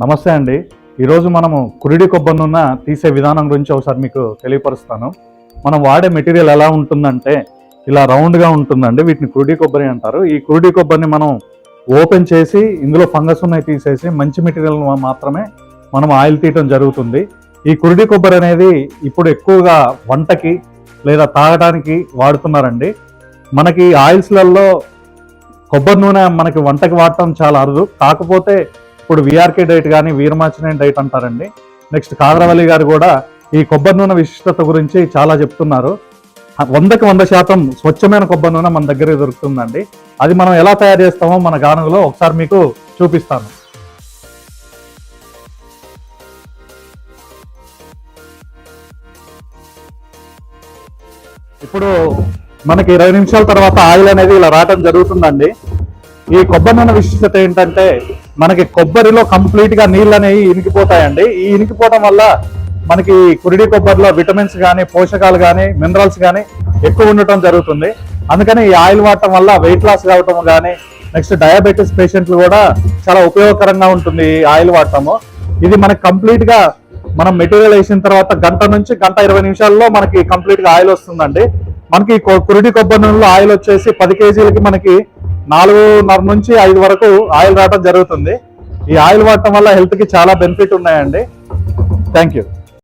నమస్తే అండి. ఈరోజు మనము కురిడి కొబ్బరి నూనె తీసే విధానం గురించి ఒకసారి మీకు తెలియపరుస్తాను. మనం వాడే మెటీరియల్ ఎలా ఉంటుందంటే ఇలా రౌండ్గా ఉంటుందండి. వీటిని కురిడి కొబ్బరి అంటారు. ఈ కురిడి కొబ్బరిని మనం ఓపెన్ చేసి ఇందులో ఫంగస్ ఉన్నాయి తీసేసి మంచి మెటీరియల్ మాత్రమే మనం ఆయిల్ తీయటం జరుగుతుంది. ఈ కురిడి కొబ్బరి అనేది ఇప్పుడు ఎక్కువగా వంటకి లేదా తాగడానికి వాడుతున్నారండి. మనకి ఆయిల్స్లలో కొబ్బరి నూనె మనకి వంటకి వాడటం చాలా అరుదు. కాకపోతే ఇప్పుడు విఆర్కే డైట్ కానీ వీరమాచినేని డైట్ అంటారండి. నెక్స్ట్ కాదరవల్లి గారు కూడా ఈ కొబ్బరి నూనె విశిష్టత గురించి చాలా చెప్తున్నారు. వందకి వంద శాతం స్వచ్ఛమైన కొబ్బరి నూనె మన దగ్గర దొరుకుతుందండి. అది మనం ఎలా తయారు చేస్తామో మన గానుగలో ఒకసారి మీకు చూపిస్తాను. ఇప్పుడు మనకి ఇరవై నిమిషాల తర్వాత ఆయిల్ అనేది ఇలా రావటం జరుగుతుందండి. ఈ కొబ్బరి నూనె విశిష్టత ఏంటంటే మనకి కొబ్బరిలో కంప్లీట్గా నీళ్ళు అనేవి ఇనికిపోతాయండి. ఈ ఇనికిపోవడం వల్ల మనకి కురిడి కొబ్బరిలో విటమిన్స్ కానీ పోషకాలు కానీ మినరల్స్ కానీ ఎక్కువ ఉండటం జరుగుతుంది. అందుకని ఈ ఆయిల్ వాడటం వల్ల వెయిట్ లాస్ కావటం కానీ నెక్స్ట్ డయాబెటీస్ పేషెంట్లు కూడా చాలా ఉపయోగకరంగా ఉంటుంది ఈ ఆయిల్ వాడటము. ఇది మనకి కంప్లీట్గా మనం మెటీరియల్ వేసిన తర్వాత గంట నుంచి గంట ఇరవై నిమిషాల్లో మనకి కంప్లీట్గా ఆయిల్ వస్తుందండి. మనకి కురిడి కొబ్బరి నూనెలో ఆయిల్ వచ్చేసి పది కేజీలకి మనకి నాలుగున్నర నుంచి ఐదు వరకు ఆయిల్ రావడం జరుగుతుంది. ఈ ఆయిల్ వాడటం వల్ల హెల్త్కి చాలా బెనిఫిట్ ఉన్నాయండి. Thank you.